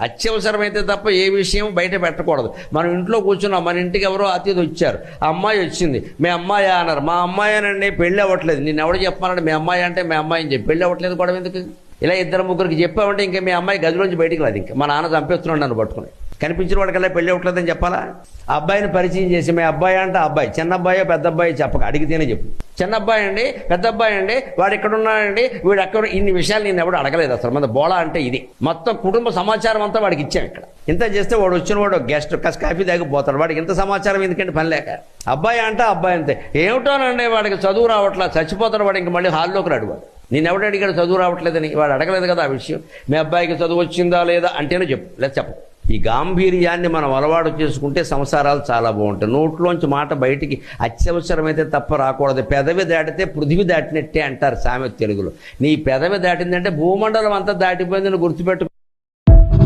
అత్యవసరమైతే తప్ప ఏ విషయం బయట పెట్టకూడదు. మనం ఇంట్లో కూర్చున్నాం మన ఇంటికి ఎవరో అతిథి వచ్చారు ఆ అమ్మాయి వచ్చింది మీ అమ్మాయి? అన్నారు. మా అమ్మాయినండి పెళ్ళి అవ్వట్లేదు నేను ఎవడు చెప్పానండి మీ అమ్మాయి అంటే మీ అమ్మాయి అని చెప్పి. పెళ్ళి అవ్వట్లేదు కూడా ఎందుకు? ఇలా ఇద్దరు ముగ్గురికి చెప్పామంటే ఇంకా మీ అమ్మాయి గదిలోంచి బయటికి రాదు ఇంకా. మా నాన్న చంపేస్తున్నాడు నన్ను పట్టుకుని. కనిపించిన వాడికల్లా పెళ్ళి అవ్వట్లేదని చెప్పాలా? ఆ అబ్బాయిని పరిచయం చేసి మీ అబ్బాయి అంటే ఆ అబ్బాయి చిన్న అబ్బాయో పెద్ద అబ్బాయి చెప్పక అడిగితేనే చెప్పు. చిన్న అబ్బాయి అండి పెద్ద అబ్బాయి అండి వాడు ఎక్కడ ఉన్నాడండి వీడు ఎక్కడ ఇన్ని విషయాలు నేను ఎవడు అడగలేదు అసలు. మన బోళా అంటే ఇది. మొత్తం కుటుంబ సమాచారం అంతా వాడికి ఇచ్చాం ఇక్కడ. ఇంత చేస్తే వాడు వచ్చిన వాడు గెస్ట్ కస్ కాఫీ తాగిపోతాడు వాడికి ఇంత సమాచారం ఎందుకంటే పని లేక. అబ్బాయి అంటే అబ్బాయి అంతే. ఏమిటోనండి వాడికి చదువు రావట్లా చచ్చిపోతాడు వాడు ఇంక మళ్ళీ హాల్లోకి రాడు వాడు. నేను ఎవడు అడిగాడు చదువు రావట్లేదని? వాడు అడగలేదు కదా ఆ విషయం. మీ అబ్బాయికి చదువు వచ్చిందా లేదా అంటేనే చెప్పు. లేదా చెప్పు ఈ గాంభీర్యాన్ని మనం అలవాటు చేసుకుంటే సంసారాలు చాలా బాగుంటాయి. నోట్లోంచి మాట బయటికి అత్యవసరమైతే తప్ప రాకూడదు. పెదవి దాటితే పృథివి దాటినట్టే అంటారు సామెత తెలుగులో. నీ పెదవి దాటిందంటే భూమండలం అంతా దాటిపోయిందని గుర్తుపెట్టు